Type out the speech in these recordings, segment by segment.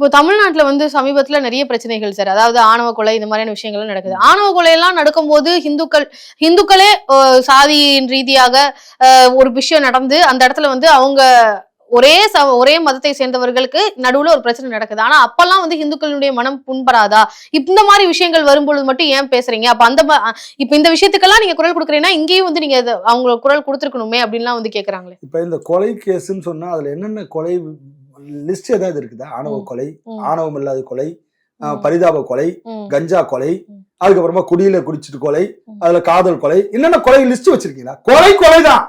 இப்போ தமிழ்நாட்டுல வந்து சமீபத்துல நிறைய பிரச்சனைகள் சார் அதாவது ஆணவ கொலை இந்த மாதிரியான விஷயங்கள்லாம் நடக்குது. ஆணவ கொலை எல்லாம் நடக்கும்போது ஹிந்துக்கள் ஹிந்துக்களே சாதியின் ரீதியாக ஒரு விஷயம் நடந்து அந்த இடத்துல வந்து அவங்க ஒரே ச ஒரே மதத்தை சேர்ந்தவர்களுக்கு நடுவுல ஒரு பிரச்சனை நடக்குது. ஆனா அப்பெல்லாம் வந்து ஹிந்துக்களுடைய மனம் புண்படாதா? இந்த மாதிரி விஷயங்கள் வரும்பொழுது மட்டும் ஏன் பேசுறீங்க? அப்ப அந்த இப்ப இந்த விஷயத்துக்கெல்லாம் நீங்க குரல் கொடுக்குறீங்கன்னா இங்கேயும் வந்து நீங்க இத- அவங்க குரல் கொடுத்துருக்கணுமே அப்படின்லாம் வந்து கேக்குறாங்களே. இப்ப இந்த கொலை கேஸ்ன்னு சொன்னா அதுல என்னென்ன கொலை லிஸ்ட் ஏதாவது இருக்குதா? ஆணவ. கொலை ஆணவம் இல்லாத கொலை பரிதாப கொலை கஞ்சா கொலை. அதுக்கப்புறமா குடியில குடிச்சிட்டு கொலை. அதுல காதல் கொலை என்னென்ன கொலை லிஸ்ட் வச்சிருக்கீங்களா? கொலை கொலைதான்.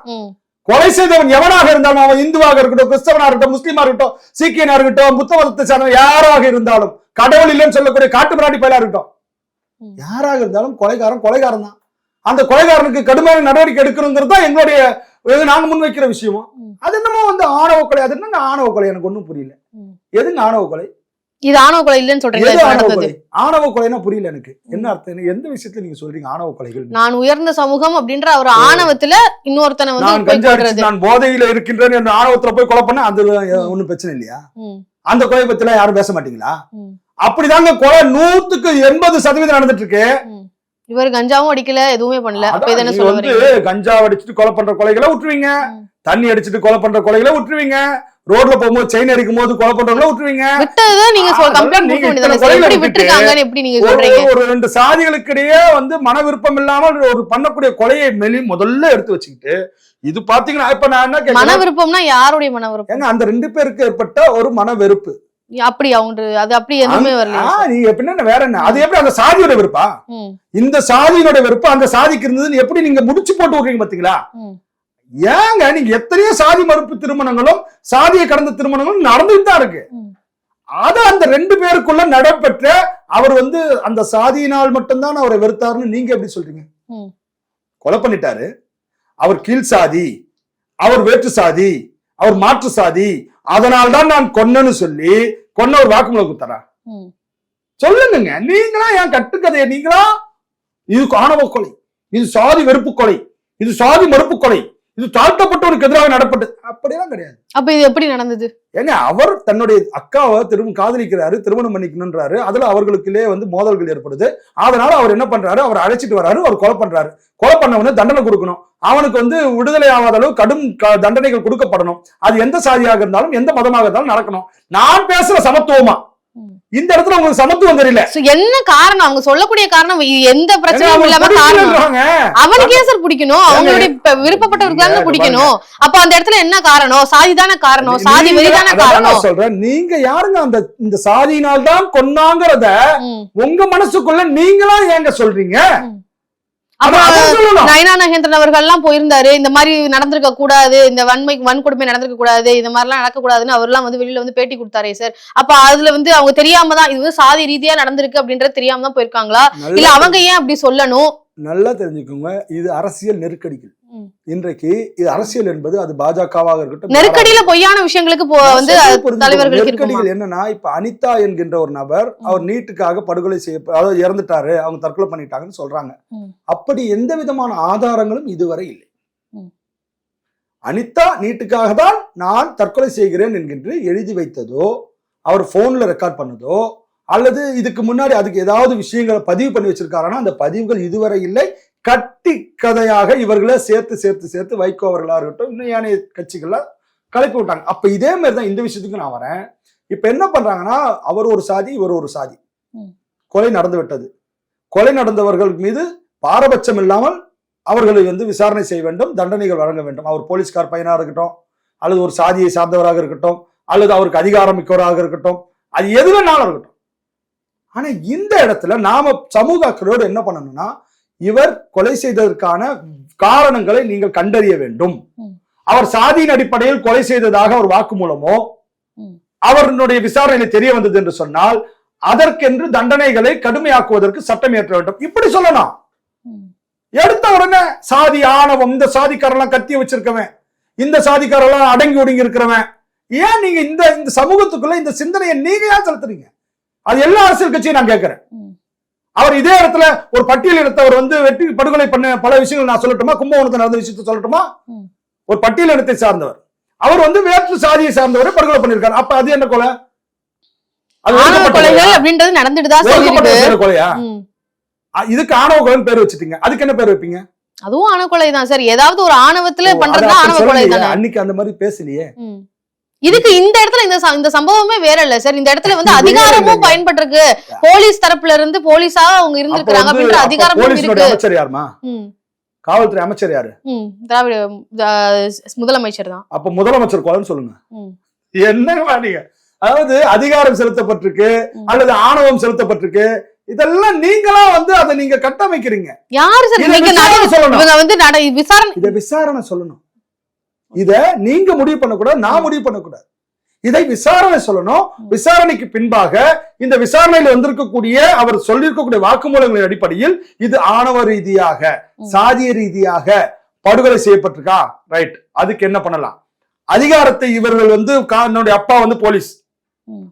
கொலை செய்தவன் எவனாக இருந்தாலும் அவன் இந்துவாக இருக்கட்டும் கிறிஸ்தவனா இருக்கட்டும் முஸ்லீமா இருக்கட்டும் சீக்கியனா இருக்கட்டும் புத்த மதத்தை சார்ந்தவன் யாராக இருந்தாலும் கடவுள் இல்லைன்னு சொல்லக்கூடிய காட்டு பிராட்டி பயலா இருக்கட்டும். யாராக இருந்தாலும் கொலைகாரன் கொலைகாரன் தான். அந்த கொலைகாரனுக்கு கடுமையான நடவடிக்கை எடுக்கணுங்கிறது தான் எங்களுடைய நாங்க முன்வைக்கிற விஷயமும் ம். அது என்னமோ வந்து ஆணவ கொலை அது என்ன ஆணவ கொலை? எனக்கு ஒண்ணும் புரியல. எதுங்க ஆணவ கொலை? இது ஆணவ கொலை இல்லைன்னு இப்ப ஆணவ கொலைனா புரியல எனக்கு. என்ன அர்த்தம்? எந்த விஷயத்துல நீங்க சொல்றீங்க ஆணவ கொலைகள்? நான் உயர்ந்த சமூகம் அப்படின்ற ஒரு ஆணவத்துல இன்னொருத்தனை வந்து நான் போதையில இருக்கின்றேன் என்ற ஆணவத்துல போய் கொலை பண்ண அது ஒண்ணும் பிரச்சனை இல்லையா? அந்த கொலை பத்திலாம் யாரும் பேச மாட்டீங்களா? அப்படிதாங்க கொலை நூத்துக்கு எண்பது சதவீதம் நடந்துட்டு இருக்கு. இவர் கஞ்சாவும் அடிக்கல எதுவுமே பண்ணல. அப்ப என்ன சொல்ல கஞ்சா அடிச்சுட்டு கொலை பண்ற கொலைகளை விட்டுருவீங்க. தண்ணி அடிச்சுட்டு கொலை பண்ற கொலைகளை விட்டுருவீங்க. ரோட்ல போகும்போது செயின் அடிக்கும் போது கொலை பண்றவங்கள விட்டுருவீங்க. விட்டதுதான் நீங்க கம்ப்ளைண்ட் எப்படி எப்படி நீங்க ஒரு சொல்றீங்க? ஒரு ரெண்டு சாதிகளுக்கு இடையே வந்து மன விருப்பம் இல்லாமல் ஒரு பண்ணக்கூடிய கொலையை மெலி முதல்ல எடுத்து வச்சுக்கிட்டு இது பாத்தீங்கன்னா இப்ப நான் என்ன மன விருப்பம்னா யாருடைய மன விருப்பம்? அந்த ரெண்டு பேருக்கு ஏற்பட்ட ஒரு மன வெறுப்பு. அப்படி அவங்க அது அப்படி எதுவுமே வரல எப்படின்னா வேற என்ன? அது எப்படி அந்த சாதியோட வெறுப்பா? இந்த சாதியினோட வெறுப்பு அந்த சாதிக்கு இருந்ததுன்னு எப்படி நீங்க முடிச்சு போட்டு விடுறீங்க பாத்தீங்களா? ஏங்க நீங்க எத்தனையோ சாதி மறுப்பு திருமணங்களும் சாதியை கடந்த திருமணங்களும் நடந்துட்டு தான் இருக்கு. அது அந்த ரெண்டு பேருக்குள்ள நடைபெற்ற அவர் வந்து அந்த சாதியினால் மட்டும்தான் அவரை வெறுத்தாருன்னு நீங்க எப்படி சொல்றீங்க. கொலை பண்ணிட்டாரு. அவர் கீழ் சாதி அவர் வேற்று சாதி அவர் மாற்று சாதி அதனால்தான் நான் கொன்னன்னு சொல்லி கொன்ன ஒரு வாக்குமூலம் கொடுத்தாரா ம். சொல்லுங்க நீங்களா என் கட்டுக்கதையை நீங்களா? இது ஆணவ கொலை. இது சாதி வெறுப்பு கொலை. இது சாதி மறுப்பு கொலை. இது தாழ்த்தப்பட்டவருக்கு எதிராக நடப்பட்டது அப்படியெல்லாம் கிடையாது. அப்ப இது எப்படி நடந்தது? ஏங்க அவர் தன்னுடைய அக்காவை திரும்ப காதலிக்கிறாரு திருமணம் பண்ணிக்கணுன்றாரு அதுல அவர்களுக்குள்ளே வந்து மோதல்கள் ஏற்படுது. அதனால அவர் என்ன பண்றாரு? அவர் அழைச்சிட்டு வராரு அவர் கொலை பண்றாரு. கொலை பண்ணவனு தண்டனை கொடுக்கணும். அவனுக்கு வந்து விடுதலை ஆகாத அளவு கடும் தண்டனைகள் கொடுக்கப்படணும். அது எந்த சாதியாக இருந்தாலும் எந்த மதமாக இருந்தாலும் நடக்கணும். நான் பேசுற சமத்துவமா. இந்த இடத்துல உங்களுக்கு சமத்துவம் தெரியல. என்ன காரணம்? அவங்க சொல்லக்கூடிய காரணம் எந்த பிரச்சனையும் இல்லாம காரணம். அவனுக்கு ஏன் சார் பிடிக்கணும்? அவங்களுடைய விருப்பப்பட்டவருக்கு தானே பிடிக்கணும். அப்ப அந்த இடத்துல என்ன காரணம்? சாதி தானே காரணம். சாதி நீங்க- வெறி தானே அதான் காரணம். சொல்றேன். நீங்க யாருங்க அந்த இந்த சாதியினால் தான் கொன்னாங்கிறத. உங்க மனசுக்குள்ள நீங்களா ஏங்க சொல்றீங்க அப்புறம் அத- அத சொல்லணும். நயனா நகேந்திரன் அவர்கள் எல்லாம் போயிருந்தாரு. இந்த மாதிரி நடந்திருக்க கூடாது இந்த வன்மை வன்கொடுமை நடந்திருக்க கூடாது இந்த மாதிரி எல்லாம் நடக்க கூடாதுன்னு அவர்லாம் வந்து வெளியில வந்து பேட்டி கொடுத்தாரே சார். அப்ப அதுல வந்து அவங்க தெரியாம தான் இது வந்து சாதி ரீதியா நடந்திருக்கு அப்படின்றது தெரியாம தான் போயிருக்காங்களா? இல்ல அவங்க ஏன் அப்படி சொல்லணும்? நல்லா தெரிஞ்சுக்கோங்க. இது அரசியல் நெருக்கடிகள். இன்றைக்கு இது அரசியல் என்பது அது பாஜகவாக இருக்கட்டும் நெருக்கடியில பொய்யான விஷயங்களுக்கு வந்து நெருக்கடிகள் என்னன்னா இப்ப அனிதா என்கின்ற ஒரு நபர் அவர் நீட்டுக்காக படுகொலை செய்ய அதாவது இறந்துட்டாரு அவங்க தற்கொலை பண்ணிட்டாங்கன்னு சொல்றாங்க. அப்படி எந்த விதமான ஆதாரங்களும் இதுவரை இல்லை. அனிதா நீட்டுக்காக தான் நான் தற்கொலை செய்கிறேன் என்கின்ற எழுதி வைத்ததோ அவர் போன்ல ரெக்கார்ட் பண்ணதோ அல்லது இதுக்கு முன்னாடி அதுக்கு ஏதாவது விஷயங்களை பதிவு பண்ணி வச்சிருக்காருன்னா அந்த பதிவுகள் இதுவரை இல்லை. கட்டி கதையாக இவர்களை சேர்த்து சேர்த்து சேர்த்து வைகோ அவர்களா இருக்கட்டும் இன்னும் ஏனைய கட்சிகள கலப்பி விட்டாங்க. அப்ப இதே மாதிரி தான் இந்த விஷயத்துக்கு நான் வரேன். இப்ப என்ன பண்றாங்கன்னா அவர் ஒரு சாதி இவர் ஒரு சாதி. கொலை நடந்து விட்டது. கொலை நடந்தவர்கள் மீது பாரபட்சம் இல்லாமல் அவர்களை வந்து விசாரணை செய்ய வேண்டும் தண்டனைகள் வழங்க வேண்டும். அவர் போலீஸ்கார் பையனா இருக்கட்டும் அல்லது ஒரு சாதியை சார்ந்தவராக இருக்கட்டும் அல்லது அவருக்கு அதிகாரம் மிக்கவராக இருக்கட்டும் அது எது வேணாலும் இருக்கட்டும். ஆனா இந்த இடத்துல நாம சமூக அக்கறையோடு என்ன பண்ணணும்னா இவர் கொலை செய்ததற்கான காரணங்களை நீங்கள் கண்டறிய வேண்டும். அவர் சாதியின் அடிப்படையில் கொலை செய்ததாக ஒரு வாக்குமூலமோ. அவருடைய விசாரணையில் தெரிய வந்தது என்று சொன்னால் அதற்கென்று தண்டனைகளை கடுமையாக்குவதற்கு சட்டம் இயற்ற வேண்டும் இப்படி சொல்லலாம். எடுத்த உடனே சாதி ஆணவம் இந்த சாதிக்காரெல்லாம் கத்தி வச்சிருக்கவன் இந்த சாதிக்காரெல்லாம் அடங்கி ஒடுங்கி இருக்கிறவன் ஏன் நீங்க இந்த இந்த சமூகத்துக்குள்ள இந்த சிந்தனையை நீங்க ஏன் செலுத்துறீங்க அது எல்லா அரசியல் கட்சியும் நான் கேட்கிறேன். அவர் இதே இடத்துல ஒரு பட்டியல் இனத்தவர் வந்து வெட்டி படுகொலை பண்ண பல விஷயங்கள் நான் சொல்லட்டுமா? கும்பகோணத்தில் நடந்த விஷயத்தை சொல்லட்டுமா. ஒரு பட்டியல் இனத்தை சார்ந்தவர். அவர் வந்து வேற்று சாதியை சார்ந்தவரை படுகொலை பண்ணியிருக்காரு. அப்ப அது என்ன கொலை? அப்படின்றது நடந்துட்டு கொலையா? இதுக்கு ஆணவ கொலைன்னு பேர் வச்சுட்டீங்க. அதுக்கு என்ன பேர் வைப்பீங்க? அதுவும் ஆணவ கொலை தான் சார். ஏதாவது ஒரு ஆணவத்துல பண்றது ஆணவ கொலை அன்னைக்கு அந்த மாதிரி பேசலையே. இதுக்கு இந்த இடத்துல இந்த இந்த சம்பவமே வேற இல்ல சார். இந்த இடத்துல வந்து அதிகாரமும். பயன்பட்டிருக்கு. போலீஸ் தரப்புல இருந்து போலீஸா அவங்க வந்து அப்படின்ற அப்ப அதிகாரமும் இருக்கு. அமைச்சர் யாருமா. காவல்துறை அமைச்சர் யாரு. திராவிட முதலமைச்சர் தான். அப்ப முதலமைச்சர் கொலைன்னு சொல்லுங்க. ம். என்னங்க நீங்க? அதாவது அதிகாரம் செலுத்தப்பட்டிருக்கு. அல்லது ஆணவம் செலுத்தப்பட்டிருக்கு. இதெல்லாம் நீங்களா வந்து அதை நீங்க கட்டமைக்கிறீங்க. யாரு சார்? இவங்க வந்து விசாரணை இதை விசாரணை சொல்லணும். இத நீங்க முடிவு பண்ணக்கூடாது நான் முடிவு பண்ணக்கூடாது. இதை விசாரணை சொல்லணும். விசாரணைக்கு பின்பாக இந்த விசாரணையில் வந்திருக்கக்கூடிய அவர் சொல்லியிருக்கக்கூடிய வாக்குமூலங்களின் அடிப்படையில் இது ஆணவ ரீதியாக. சாதிய ரீதியாக படுகொலை செய்யப்பட்டிருக்கா? ரைட் அதுக்கு என்ன பண்ணலாம்? அதிகாரத்தை இவர்கள் வந்து என்னுடைய அப்பா வந்து போலீஸ்.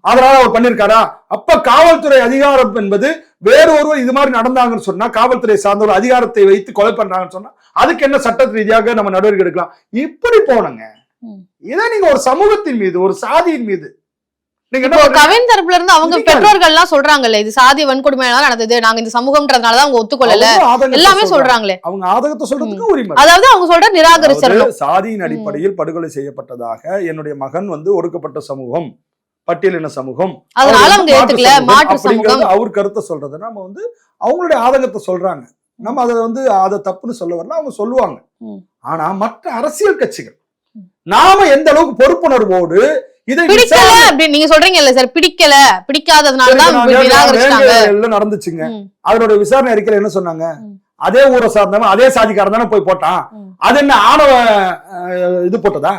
அதனால அவர் பண்ணிருக்காரா அப்ப காவல்துறை அதிகாரம் என்பது வேறு ஒருவர் இது மாதிரி நடந்தாங்கன்னு சொன்னா காவல்துறை சார்ந்தவர் அதிகாரத்தை வைத்து கொலை பண்றாங்கன்னு சொன்னா அதுக்கு என்ன சட்ட ரீதியாக நம்ம நடவடிக்கை எடுக்கலாம் இப்படி போனங்க. இதை நீங்க ஒரு சமூகத்தின் மீது ஒரு சாதியின் மீது? கவின் தரப்புல இருந்து அவங்க. பெற்றோர்கள் எல்லாம் சொல்றாங்கல்ல இது சாதிய வன்கொடுமையால நடந்தது நாங்க இந்த சமூகம்ன்றதுனால அவங்க ஒத்துக்கொள்ளல எல்லாமே சொல்றாங்க. சொல்றாங்களே அவங்க ஆதகத்தை சொல்றதுக்கு உரிமை. அதாவது அவங்க சொல்ற அதாவது சாதியின் அடிப்படையில் படுகொலை செய்யப்பட்டதாக என்னுடைய மகன் வந்து ஒடுக்கப்பட்ட சமூகம் பட்டியலின சமூகம். அவர் அப்படிங்கிறது கருத்தை சொல்றதை நம்ம வந்து அவங்களுடைய ஆதங்கத்தை சொல்றாங்க. நம்ம அதை வந்து அதை தப்புன்னு சொல்ல வரல அவங்க சொல்லுவாங்க. ஆனா மற்ற அரசியல் கட்சிகள். நாம எந்த அளவுக்கு பொறுப்புணர்வோடு இதை பிடிக்கல அப்படின்னு நீங்க சொல்றீங்கல்ல சார் பிடிக்கல பிடிக்காததுனால சரி, தான் நான் நேர்ல- நிராகரிச்சிட்டாங்க. நேர்ல எல்லாம் நடந்துச்சுங்க. அதனுடைய விசாரணை அறிக்கையில என்ன சொன்னாங்க. அதே ஊரை சார்ந்தவன் அதே சாதிக்காரன் தானே போய் போட்டான். அது என்ன ஆணவ இது போட்டதா.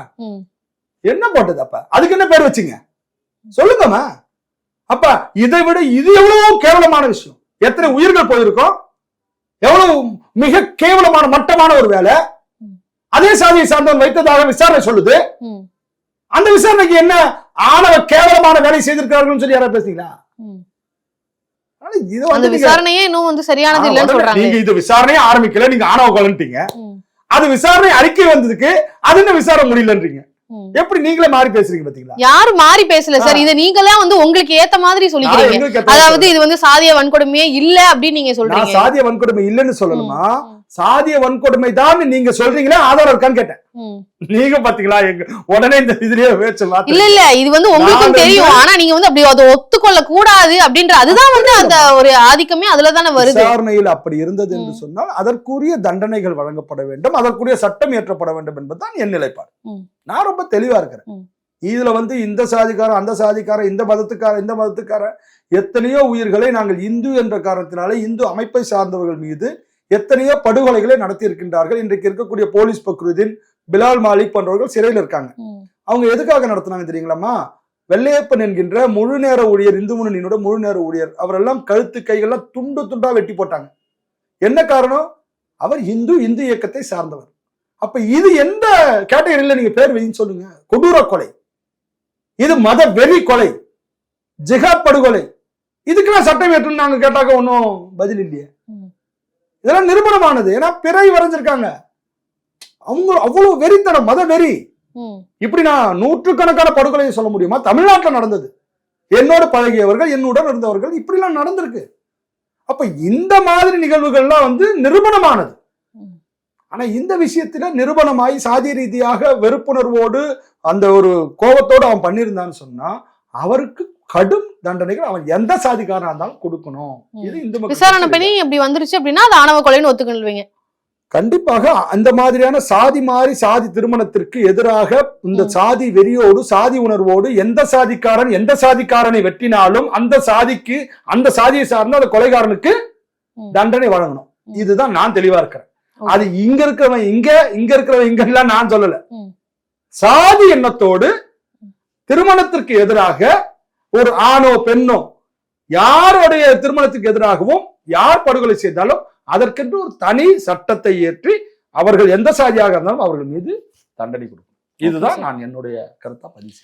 என்ன போட்டது அப்ப? அதுக்கு என்ன பேர் வச்சீங்க? சொல்லுங்கம்மா. அப்ப இதை விட இது எவ்வளவு கேவலமான விஷயம். எத்தனை உயிர்கள் போயிருக்கோம்? எவ்வளவு மிக கேவலமான மட்டமான ஒரு வேலை. அதே சாதியை சார்ந்தவன் வைத்ததாக விசாரணை சொல்லுது. அந்த விசாரணைக்கு என்ன ஆணவ கேவலமான வேலை செய்திருக்கிறார்கள் சொல்லி யாராவது பேசுறீங்களா இது வந்து விசாரணையே இன்னும் வந்து சரியானது ஆ, இல்லைன்னு உடனே சொல்றாங்க. நீங்க இது விசாரணையே ஆரம்பிக்கல நீங்க ஆணவ கொலைன்ட்டீங்க அது விசாரணை அறிக்கை வந்ததுக்கு அது என்ன விசாரணை முடியலன்றீங்க. எப்படி நீங்களே மாறி பேசுறீங்க பாத்தீங்களா? யாரும் மாறி பேசல சார் இத நீங்களே வந்து உங்களுக்கு ஏத்த மாதிரி சொல்லிக்கிறீங்க. அதாவது இது வந்து சாதிய வன்கொடுமையே இல்ல அப்படின்னு நீங்க சொல்றீங்க. சாதிய வன்கொடுமை இல்லைன்னு சொல்லணுமா? சாதிய வன்கொடுமை தான் நீங்க சொல்றீங்களே? ஆதாரம் இருக்கான்னு கேட்டேன். நீங்க பாத்தீங்களா? எங்க உடனே இந்த இதுலயே பேச்சு மாத்து. இல்ல இல்ல இது வந்து உங்களுக்கும் தெரியும். ஆனா நீங்க வந்து அப்படி அதை ஒத்துக்கொள்ள கூடாது அப்படின்ற அதுதான் வந்து அந்த ஒரு ஆதிக்கமே அதுல தானே வருது. விசாரணையில் அப்படி இருந்தது என்று. சொன்னால் அதற்குரிய தண்டனைகள் வழங்கப்பட வேண்டும். அதற்குரிய சட்டம் இயற்றப்பட வேண்டும் என்பதுதான் என் நிலைப்பாடு. நான் ரொம்ப தெளிவா இருக்கிறேன். இதுல வந்து இந்த சாதிக்காரன் அந்த சாதிக்காரன் இந்த மதத்துக்காரன் இந்த மதத்துக்காரன் எத்தனையோ உயிர்களை நாங்கள் இந்து என்ற காரணத்தினாலே இந்து அமைப்பை சார்ந்தவர்கள் மீது எத்தனையோ படுகொலைகளை நடத்தி இருக்கின்றார்கள் இன்றைக்கு இருக்கக்கூடிய போலீஸ் பக்ருதீன் பிலால் மாலிக் போன்றவர்கள் சிறையில் இருக்காங்க. அவங்க எதுக்காக நடத்துனாங்க தெரியுங்களாமா வெள்ளையப்பன் என்கின்ற முழு நேர ஊழியர் இந்து முன்னணியோட முழு நேர ஊழியர் அவரெல்லாம் கழுத்து கைகள்லாம் துண்டு துண்டா வெட்டி போட்டாங்க. என்ன காரணம்? அவர் இந்து இந்து இயக்கத்தை சார்ந்தவர். அப்ப இது எந்த கேட்டகரியில நீங்க பேர் வைன்னு சொல்லுங்க? கொடூர கொலை. இது மத வெறி கொலை. ஜிஹாத் படுகொலை. இதுக்கெல்லாம் சட்டம் ஏற்றுன்னு நாங்க கேட்டாக்க ஒன்றும் பதில் இல்லையே. இதெல்லாம் நிரூபணமானது. ஏன்னா பிறை வரைஞ்சிருக்காங்க. அவங்க அவ்வளவு வெறித்தனம் மத வெறி. இப்படி நான் நூற்றுக்கணக்கான படுகொலையை சொல்ல முடியுமா? தமிழ்நாட்டில் நடந்தது. என்னோடு பழகியவர்கள் என்னுடன் இருந்தவர்கள் இப்படிலாம் நடந்திருக்கு. அப்ப இந்த மாதிரி நிகழ்வுகள்லாம் வந்து நிரூபணமானது. ஆனா இந்த விஷயத்துல நிரூபணமாய் சாதி ரீதியாக வெறுப்புணர்வோடு அந்த ஒரு கோபத்தோடு அவன் பண்ணியிருந்தான்னு சொன்னா அவருக்கு கடும் தண்டனைகள் அவன் எந்த சாதிக்காரனா இருந்தாலும் கொடுக்கணும் இது இந்து விசாரணை பண்ணி அப்படி வந்துருச்சு அப்படின்னா அது ஆணவ கொலைன்னு ஒத்துக்கொள்வீங்க கண்டிப்பாக அந்த மாதிரியான சாதி மாறி சாதி திருமணத்திற்கு எதிராக இந்த. சாதி வெறியோடு சாதி உணர்வோடு எந்த சாதிக்காரன் எந்த சாதிக்காரனை வெட்டினாலும் அந்த சாதிக்கு அந்த சாதியை சார்ந்த அந்த கொலைகாரனுக்கு. தண்டனை வழங்கணும். இதுதான் நான் தெளிவா இருக்கிறேன். அது இங்க இருக்கிறவன் இங்க இங்க இருக்கிறவன் இங்க எல்லாம் நான் சொல்லல. சாதி எண்ணத்தோடு திருமணத்திற்கு எதிராக ஒரு ஆணோ பெண்ணோ யாருடைய திருமணத்துக்கு எதிராகவும் யார் படுகொலை செய்தாலும் அதற்கென்று ஒரு தனி சட்டத்தை ஏற்றி அவர்கள் எந்த சாதியாக இருந்தாலும் அவர்கள் மீது தண்டனை கொடுக்கணும் இதுதான். நான் என்னுடைய கருத்தா பதிவு.